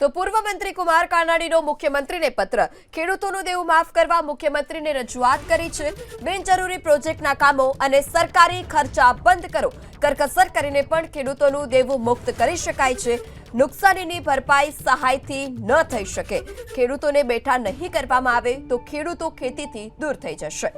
તો પૂર્વ મંત્રી કુમાર કાનાણીનો મુખ્યમંત્રીને પત્ર. ખેડૂતોનું દેવું માફ કરવા મુખ્યમંત્રીને રજૂઆત કરી છે. બિનજરૂરી પ્રોજેક્ટના કામો અને સરકારી ખર્ચા બંધ કરો. કરકસર કરીને પણ ખેડૂતોનું દેવું મુક્ત કરી શકાય છે. નુકસાનીની ભરપાઈ સહાયથી ન થઈ શકે. ખેડૂતોને બેઠા નહીં કરવામાં આવે તો ખેડૂતો ખેતીથી દૂર થઈ જશે.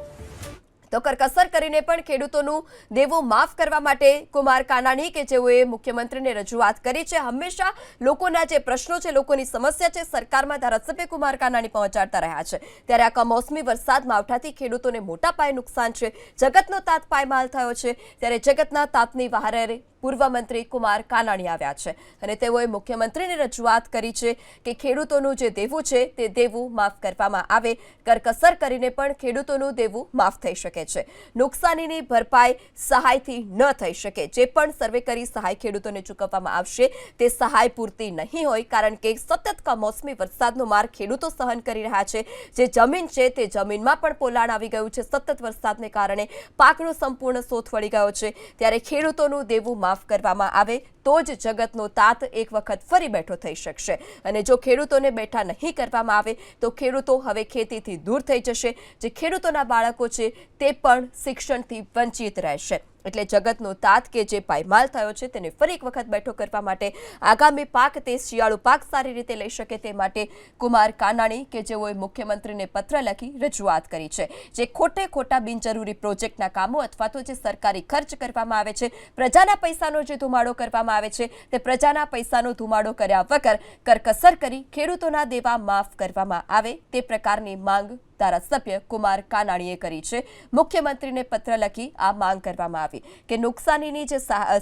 તો કરકસર કરીને પણ ખેડૂતોનું દેવું માફ કરવા માટે કુમાર કાનાણી કે જેઓએ મુખ્યમંત્રીને રજૂઆત કરી છે, હંમેશા લોકોના જે પ્રશ્નો છે, લોકોની સમસ્યા છે, સરકારમાં ધારાસભ્ય કુમાર કાનાણી પહોંચાડતા રહ્યા છે. ત્યારે આ કમોસમી વરસાદ માવઠાથી ખેડૂતોને મોટા પાયે નુકસાન છે. જગતનો તાત પાયમાલ થયો છે. ત્યારે જગતના તાતની વહારે પૂર્વ મંત્રી કુમાર કાનાણી આવ્યા છે. અને તેઓએ મુખ્યમંત્રીને રજૂઆત કરી છે કે ખેડૂતોનું જે દેવું છે તે દેવું માફ કરવામાં આવે. કરકસર કરીને પણ ખેડૂતોનું દેવું માફ થઈ શકે છે. નુકસાનીની ભરપાઈ સહાયથી ન થઈ શકે. જે પણ સર્વે કરી સહાય ખેડૂતોને ચૂકવવામાં આવશે તે સહાય પૂરતી નહીં હોય, કારણ કે સતત કમોસમી વરસાદનો માર ખેડૂતો સહન કરી રહ્યા છે. જે જમીન છે તે જમીનમાં પણ પોલાણ આવી ગયું છે. સતત વરસાદને કારણે પાકનો સંપૂર્ણ સોથ વળી ગયો છે. ત્યારે ખેડૂતોનું દેવું માફ કરવામાં આવે, તો જ જગતનો તાત એક વખત ફરી બેઠો થઈ શકશે. અને જો ખેડૂતોને બેઠા નહીં કરવામાં આવે, તો ખેડૂતો હવે ખેતીથી દૂર થઈ જશે. જે ખેડૂતોના બાળકો છે, તે પણ શિક્ષણથી વંચિત રહેશે. એટલે જગતનો તાત કે જે પાયમાલ થયો છે તેને ફરી એક વખત બેઠો કરવા માટે આગામી પાક તે શિયાળુ પાક સારી રીતે લઈ શકે તે માટે કુમાર કાનાણી કે જેઓએ મુખ્યમંત્રીને પત્ર લખી રજૂઆત કરી છે. જે ખોટે ખોટા બિનજરૂરી પ્રોજેક્ટના કામો અથવા તો જે સરકારી ખર્ચ કરવામાં આવે છે, પ્રજાના પૈસાનો જે ધુમાડો કરવામાં આવે છે, તે પ્રજાના પૈસાનો ધુમાડો કર્યા વગર કરકસર કરી ખેડૂતોના દેવા માફ કરવામાં આવે તે પ્રકારની માંગ ધારાસભ્ય કુમાર કાનાણીએ કરી છે. મુખ્યમંત્રીને પત્ર લખી આ માંગ કરવામાં આવી કે નુકસાનીની જે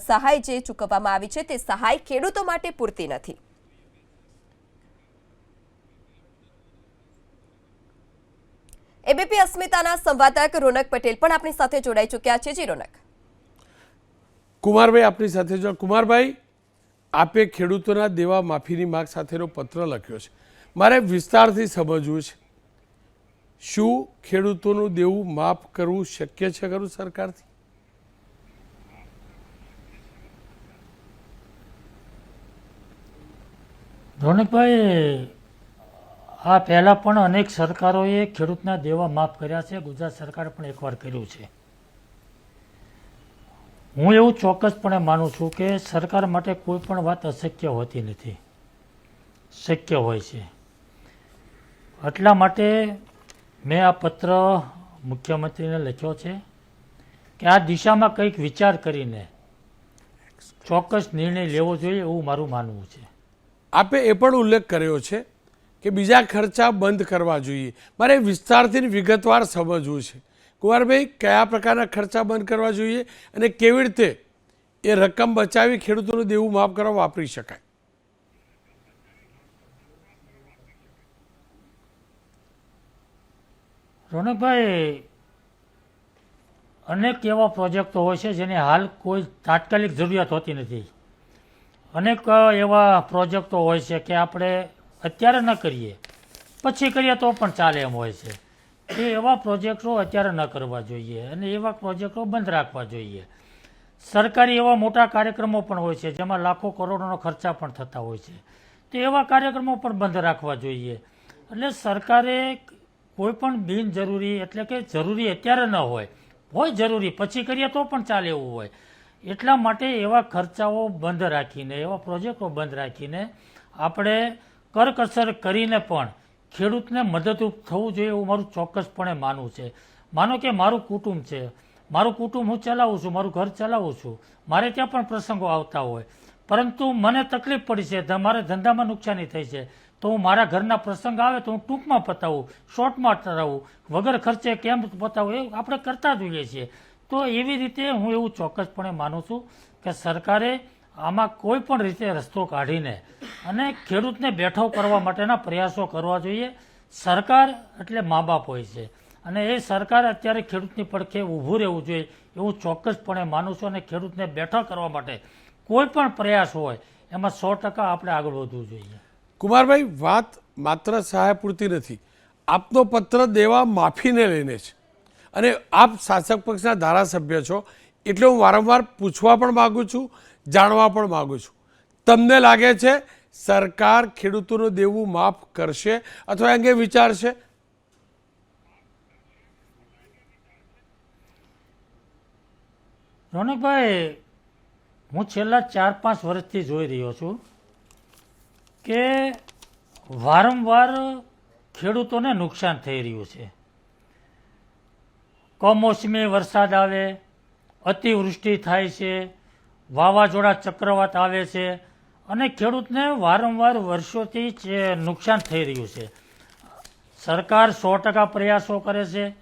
સહાય જે ચૂકવવામાં આવી છે તે સહાય ખેડૂતો માટે પૂરતી નથી. એબીપી અસ્મિતાના સંવાદદાતા રોનક પટેલ પણ આપણી સાથે જોડાઈ ચૂક્યા છે. જી રોનક. કુમારભાઈ આપણી સાથે જો કુમારભાઈ, આપે ખેડૂતોના દેવા માફીની માગ સાથેનો પત્ર લખ્યો છે. મારે વિસ્તારથી સમજવું છે. શું ખેડૂતોનું દેવું માફ કરવું શક્ય છે ખરું સરકારથી? ધોનીભાઈ આ પહેલાં પણ અનેક સરકારોએ ખેડૂતના દેવા માફ કર્યા છે. ગુજરાત સરકારે પણ એકવાર કર્યું છે. હું એવું ચોક્કસપણે માનું છું કે સરકાર માટે કોઈ પણ વાત અશક્ય હોતી નથી. શક્ય હોય છે. એટલા માટે મેં આ પત્ર મુખ્યમંત્રીને લખ્યો છે કે આ દિશામાં કંઈક વિચાર કરીને ચોક્કસ નિર્ણય લેવો જોઈએ એવું મારું માનવું છે. આપે એ પણ ઉલ્લેખ કર્યો છે કે બીજા ખર્ચા બંધ કરવા જોઈએ. મારે વિસ્તારથી વિગતવાર સમજવું છે. કુંવરભાઈ, કયા પ્રકારના ખર્ચા બંધ કરવા જોઈએ અને કેવી રીતે એ રકમ બચાવી ખેડૂતોનું દેવું માફ કરવા વાપરી શકાય? રોનકભાઈ, અનેક એવા પ્રોજેક્ટો હોય છે જેની હાલ કોઈ તાત્કાલિક જરૂરિયાત હોતી નથી. અનેક એવા પ્રોજેક્ટો હોય છે કે આપણે અત્યારે ન કરીએ, પછી કરીએ તો પણ ચાલે એમ હોય છે. એ એવા પ્રોજેક્ટો અત્યારે ન કરવા જોઈએ અને એવા પ્રોજેક્ટો બંધ રાખવા જોઈએ. સરકારી એવા મોટા કાર્યક્રમો પણ હોય છે જેમાં લાખો કરોડોનો ખર્ચા પણ થતા હોય છે. તે એવા કાર્યક્રમો પણ બંધ રાખવા જોઈએ. એટલે સરકારે કોઈ પણ બિનજરૂરી એટલે કે જરૂરી અત્યારે ન હોય. હોય જરૂરી, પછી કરીએ તો પણ ચાલે એવું હોય. એટલા માટે એવા ખર્ચાઓ બંધ રાખીને, એવા પ્રોજેક્ટો બંધ રાખીને આપણે કરકસર કરીને પણ ખેડૂતને મદદરૂપ થવું જોઈએ એવું મારું ચોક્કસપણે માનવું છે. માનો કે મારું કુટુંબ છે. મારું કુટુંબ હું ચલાવું છું, મારું ઘર ચલાવું છું. મારે ત્યાં પણ પ્રસંગો આવતા હોય. પરંતુ મને તકલીફ પડી છે મારે ધંધામાં નુકસાની થઈ છે. તો હું મારા ઘરના પ્રસંગ આવે તો હું ટૂંકમાં પતાવું શોર્ટમાં પતાવું વગર ખર્ચે કેમ પતાવું એ આપણે કરતા જ હોઈએ છીએ. તો એવી રીતે હું એવું ચોક્કસપણે માનું છું કે સરકારે આમાં કોઈ પણ રીતે રસ્તો કાઢીને અને ખેડૂતને બેઠો કરવા માટેના પ્રયાસો કરવા જોઈએ. સરકાર એટલે મા બાપ હોય છે. અને એ સરકાર અત્યારે ખેડૂતની પડખે ઊભું રહેવું જોઈએ એવું ચોક્કસપણે માનું છું અને ખેડૂતને બેઠો કરવા માટે કોઈ પણ પ્રયાસ હોય એમાં સો ટકા આપણે આગળ વધવું જોઈએ. કુમારભાઈ, વાત માત્ર સહાય પૂરતી નથી. આપનો પત્ર દેવા માફીને લઈને છે. અને આપ શાસક પક્ષના ધારાસભ્ય છો, એટલે હું વારંવાર પૂછવા પણ માગું છું, જાણવા પણ માગું છું. તમને લાગે છે સરકાર ખેડૂતોનું દેવું માફ કરશે અથવા અંગે વિચારશે? રોનકભાઈ, હું છેલ્લા ચાર પાંચ વર્ષથી જોઈ રહ્યો છું કે વારંવાર ખેડૂતોને નુકસાન થઈ રહ્યું છે. કમોસમી વરસાદ આવે, અતિવૃષ્ટિ થાય છે, વાવાઝોડા ચક્રવાત આવે છે અને ખેડૂતને વારંવાર વર્ષોથી નુકસાન થઈ રહ્યું છે. સરકાર સો ટકા પ્રયાસો કરે છે,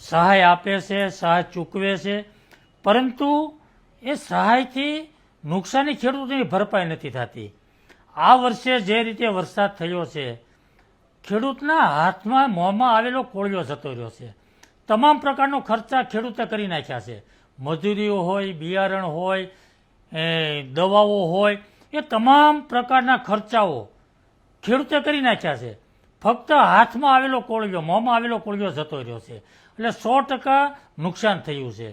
સહાય આપે છે, સહાય ચૂકવે છે, પરંતુ એ સહાયથી નુકસાની ખેડૂતોની ભરપાઈ નથી થતી. આ વર્ષે જે રીતે વરસાદ થયો છે, ખેડૂતના હાથમાં મોંમાં આવેલો કોળિયો જતો રહ્યો છે. તમામ પ્રકારનો ખર્ચા ખેડૂતે કરી નાખ્યા છે. મજૂરીઓ હોય, બિયારણ હોય દવાઓ હોય, એ તમામ પ્રકારના ખર્ચાઓ ખેડૂતે કરી નાખ્યા છે. ફક્ત હાથમાં આવેલો કોળિયો, મોંમાં આવેલો કોળિયો જતો રહ્યો છે. એટલે સો ટકા નુકસાન થયું છે.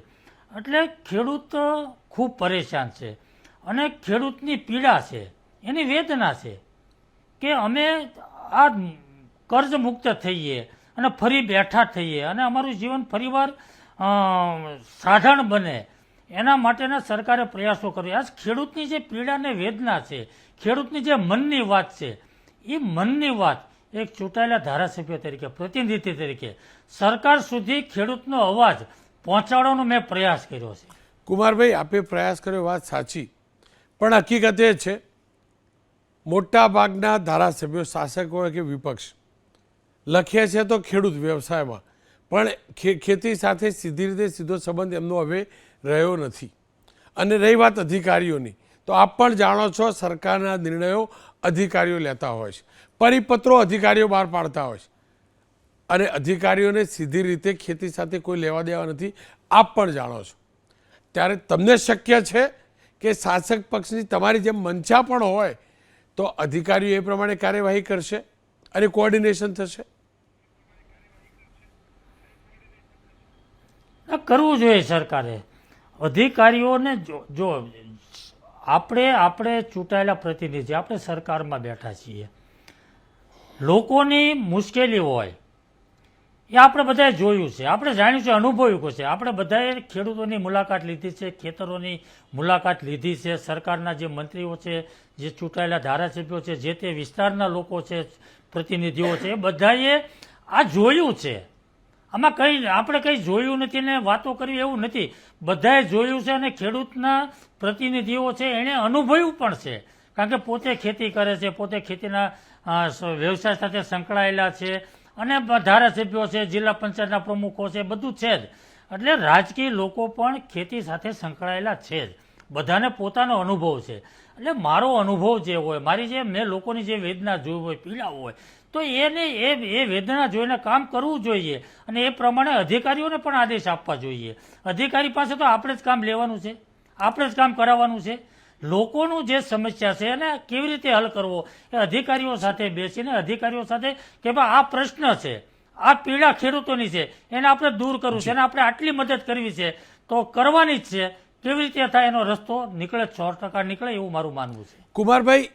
એટલે ખેડૂત ખૂબ પરેશાન છે અને ખેડૂતની પીડા છે. એની વેદના છે કે અમે આ કર્જ મુક્ત થઈએ અને ફરી બેઠા થઈએ અને અમારું જીવન ફરીવાર સાધારણ બને. એના માટેના સરકારે પ્રયાસો કર્યા. આજ ખેડૂતની જે પીડાને વેદના છે, ખેડૂતની જે મનની વાત છે એ મનની વાત એક ચૂંટાયેલા ધારાસભ્ય તરીકે, પ્રતિનિધિ તરીકે સરકાર સુધી ખેડૂતનો અવાજ પહોંચાડવાનો મેં પ્રયાસ કર્યો છે. કુમારભાઈ, આપે પ્રયાસ કર્યો, વાત સાચી. પણ હકીકત એ છે મોટા ભાગના ધારાસભ્યો શાસક કે વિપક્ષ. લખે છે તો ખેડૂત વ્યવસાયમાં. પણ ખેતી સાથે સીધી રીતે સીધો સંબંધ એમનો હવે રહ્યો નથી. અને રહી વાત અધિકારીઓની. તો આપ પણ જાણો છો સરકારના નિર્ણયો અધિકારીઓ લેતા હોય છે. પરિપત્રો અધિકારીઓ બહાર પાડતા હોય છે. અને અધિકારીઓને સીધી રીતે ખેતી સાથે કોઈ લેવા દેવા નથી. આપ પણ જાણો છો. ત્યારે તમને શક્ય છે કે શાસક પક્ષની તમારી જેમ મંચા પણ હોય તો અધિકારીઓ એ પ્રમાણે કાર્યવાહી કરશે અને કોઓર્ડિનેશન થશે. કરવું જોઈએ સરકારે. અધિકારીઓને જો આપણે આપણે ચૂંટાયેલા પ્રતિનિધિ, આપણે સરકારમાં બેઠા છીએ. લોકોની મુશ્કેલી હોય એ આપણે બધાએ જોયું છે. આપણે જાણ્યું છે, અનુભવ્યું છે. આપણે બધાએ ખેડૂતોની મુલાકાત લીધી છે, ખેતરોની મુલાકાત લીધી છે, સરકારના જે મંત્રીઓ છે, જે ચૂંટાયેલા ધારાસભ્યો છે, જે તે વિસ્તારના લોકો છે, પ્રતિનિધિઓ છે, એ બધાએ આ જોયું છે. આમાં કંઈ, આપણે કંઈ જોયું નથી ને વાતો કરવી એવું નથી. બધાએ જોયું છે અને ખેડૂતના પ્રતિનિધિઓ છે, એણે અનુભવ્યું પણ છે. કારણ કે પોતે ખેતી કરે છે, પોતે ખેતીના વ્યવસાય સાથે સંકળાયેલા છે અને ધારાસભ્યો છે, જિલ્લા પંચાયતના પ્રમુખો છે, બધું છે જ. એટલે રાજકીય લોકો પણ ખેતી સાથે સંકળાયેલા છે જ. બધાને પોતાનો અનુભવ છે. એટલે મારો અનુભવ જે હોય, મારી જે મેં લોકોની જે વેદના જોઈ હોય, પીડા હોય, તો એને એ એ વેદના જોઈને કામ કરવું જોઈએ અને એ પ્રમાણે અધિકારીઓને પણ આદેશ આપવા જોઈએ. અધિકારી પાસે તો આપણે જ કામ લેવાનું છે. આપણે જ કામ કરાવવાનું છે. લોકોનું જે સમસ્યા છે એને કેવી રીતે હલ કરવો? એ અધિકારીઓ સાથે બેસીને અધિકારીઓ સાથે કે ભાઈ આ પ્રશ્ન છે આ પીડા ખેડૂતોની છે એને આપણે દૂર કરવું છે અને આપણે આટલી મદદ કરવી છે તો કરવાની જ છે. કેવી રીતે થાય એનો રસ્તો નીકળે સો ટકા નીકળે એવું મારું માનવું છે. કુમારભાઈ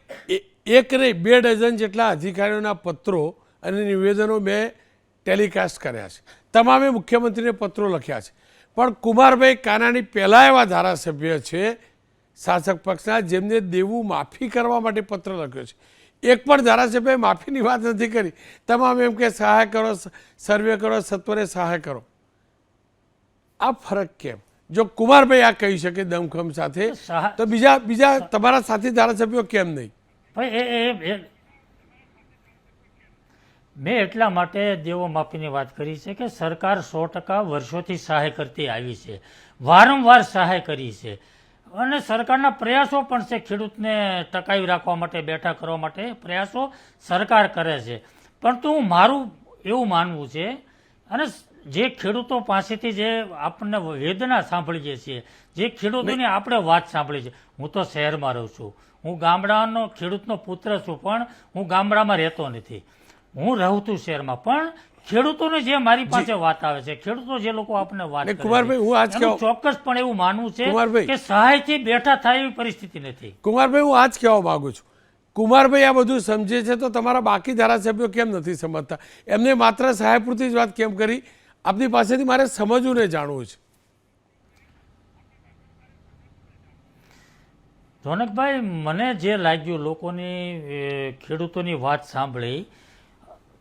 એક નહીં બે ડઝન જેટલા અધિકારીઓના પત્રો અને નિવેદનો મેં ટેલિકાસ્ટ કર્યા છે. તમામે મુખ્યમંત્રીને પત્રો લખ્યા છે. પણ કુમારભાઈ કાનાણી પહેલાં એવા ધારાસભ્ય છે શાસક પક્ષના જેમને દેવું માફી કરવા માટે પત્ર લખ્યો છે. એક પણ ધારાસભ્યએ માફીની વાત નથી કરી. તમામ એમ કે સહાય કરો સર્વે કરો સત્વરે સહાય કરો. આ ફરક કેમ? જો કુમારભાઈ આ કહી શકે દમખમ સાથે તો બીજા બીજા તમારા સાથી ધારાસભ્યો કેમ નહીં? મેં એટલા માટે દેવો માફીની વાત કરી છે કે સરકાર સો ટકા વર્ષોથી સહાય કરતી આવી છે. વારંવાર સહાય કરી છે. અને સરકારના પ્રયાસો પણ છે ખેડૂતને ટકાવી રાખવા માટે બેઠા કરવા માટે પ્રયાસો સરકાર કરે છે. પરંતુ હું મારું એવું માનવું છે અને જે ખેડૂતો પાસેથી જે આપણને વેદના સાંભળીએ છીએ જે ખેડૂતોની આપણે વાત સાંભળી છે હું તો શહેરમાં રહું છું. હું ગામડાનો ખેડૂતનો પુત્ર છું પણ હું ગામડામાં રહેતો નથી. હું રહું છું શહેરમાં. પણ ખેડૂતોને જે મારી પાસે વાત આવે છે ખેડૂતો જે લોકો આપણને વાત કુમારભાઈ, હું આજ એનું કહું- એવું માનવું છે. કે સહાયથી બેઠા થાય એવી પરિસ્થિતિ નથી. કુમારભાઈ હું આજ કહેવા માંગુ છું. કુમારભાઈ આ બધું સમજે છે તો તમારા બાકી ધારાસભ્યો કેમ નથી સમજતા? એમને માત્ર સહાય પૂરતી જ વાત કેમ કરી? આપની પાસેથી મારે સમજવું ને જાણવું છે. રોનકભાઈ મને જે લાગ્યું લોકોની ખેડૂતોની વાત સાંભળી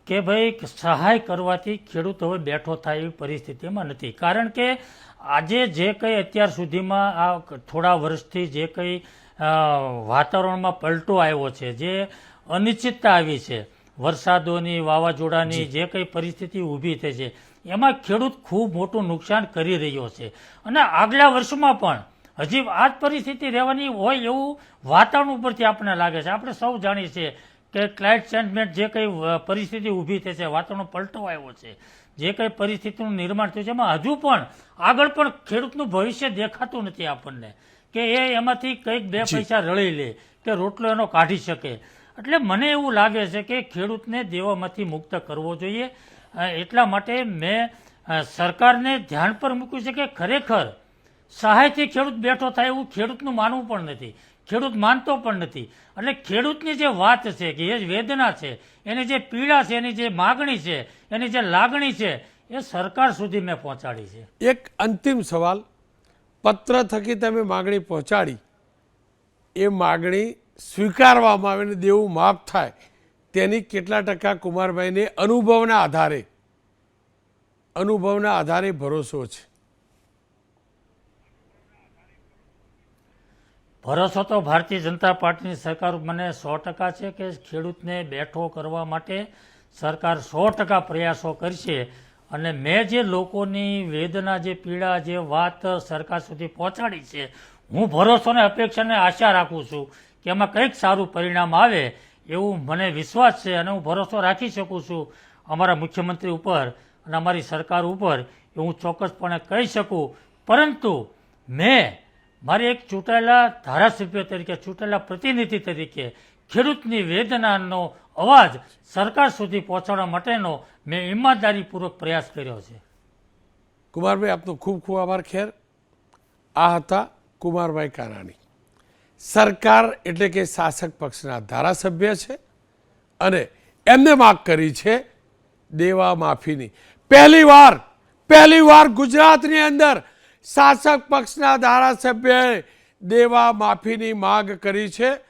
કે ભાઈ સહાય કરવાથી ખેડૂત હવે બેઠો થાય એવી પરિસ્થિતિમાં નથી. કારણ કે આજે જે કંઈ અત્યાર સુધીમાં આ થોડા વર્ષથી જે કંઈ વાતાવરણમાં પલટો આવ્યો છે જે અનિશ્ચિતતા આવી છે વરસાદોની વાવાઝોડાની જે કંઈ પરિસ્થિતિ ઊભી થઈ છે એમાં ખેડૂત ખૂબ મોટું નુકસાન કરી રહ્યો છે. અને આગલા વર્ષમાં પણ હજી આ જ પરિસ્થિતિ રહેવાની હોય એવું વાતાવરણ ઉપરથી આપણને લાગે છે. આપણે સૌ જાણીએ છીએ કે ક્લાઇમેટ ચેન્જમેન્ટ જે કંઈ પરિસ્થિતિ ઊભી થઈ છે વાતાવરણ પલટો આવ્યો છે જે કંઈ પરિસ્થિતિનું નિર્માણ થયું છે એમાં હજુ પણ આગળ પણ ખેડૂતનું ભવિષ્ય દેખાતું નથી આપણને કે એ એમાંથી કંઈક બે પૈસા રળી લે કે રોટલો એનો કાઢી શકે. એટલે મને એવું લાગે છે કે ખેડૂતને દેવામાંથી મુક્ત કરવો જોઈએ. એટલા માટે મેં સરકારને ધ્યાન પર મૂક્યું છે કે ખરેખર સહાયથી ખેડૂત બેઠો થાય એવું ખેડૂતનું માનવું પણ નથી. ખેડૂત માનતો પણ નથી. એટલે ખેડૂતની જે વાત છે કે એ વેદના છે, એની જે પીડા છે, એની જે માગણી છે, એની જે લાગણી છે, એ સરકાર સુધી મેં પહોંચાડી છે. એક અંતિમ સવાલ, પત્ર થકી તમે માગણી પહોંચાડી. એ માગણી સ્વીકારવામાં આવે ને દેવું માફ થાય. તેની કેટલા ટકા કુમારભાઈને અનુભવના આધારે અનુભવના આધારે ભરોસો છે. ભરોસો તો ભારતીય જનતા પાર્ટીની સરકાર મને સો ટકા છે કે ખેડૂતને બેઠો કરવા માટે સરકાર સો ટકા પ્રયાસો કરશે. અને મેં જે લોકોની વેદના, જે પીડા, જે વાત સરકાર સુધી પહોંચાડી છે, હું ભરોસો અને અપેક્ષાને આશા રાખું છું કે એમાં કંઈક સારું પરિણામ આવે એવું મને વિશ્વાસ છે અને હું ભરોસો રાખી શકું છું અમારા મુખ્યમંત્રી ઉપર અને અમારી સરકાર ઉપર. એ હું ચોક્કસપણે કહી શકું. પરંતુ મેં મારે એક ચૂંટાયેલા ધારાસભ્ય તરીકે, ચૂંટાયેલા પ્રતિનિધિ તરીકે ખેડૂતની વેદનાનો અવાજ સરકાર સુધી પહોંચાડવા માટેનો મેં ઈમાનદારીપૂર્વક પ્રયાસ કર્યો છે. કુમારભાઈ, આપનો ખૂબ ખૂબ આભાર. ખેર, આ હતા કુમારભાઈ કાનાણી. સરકાર એટલે કે શાસક પક્ષના ધારાસભ્ય છે અને એમને માગ કરી છે દેવા માફીની. પહેલી વાર પહેલી વાર ગુજરાતની અંદર શાસક પક્ષના ધારાસભ્યએ દેવા માફીની માગ કરી છે.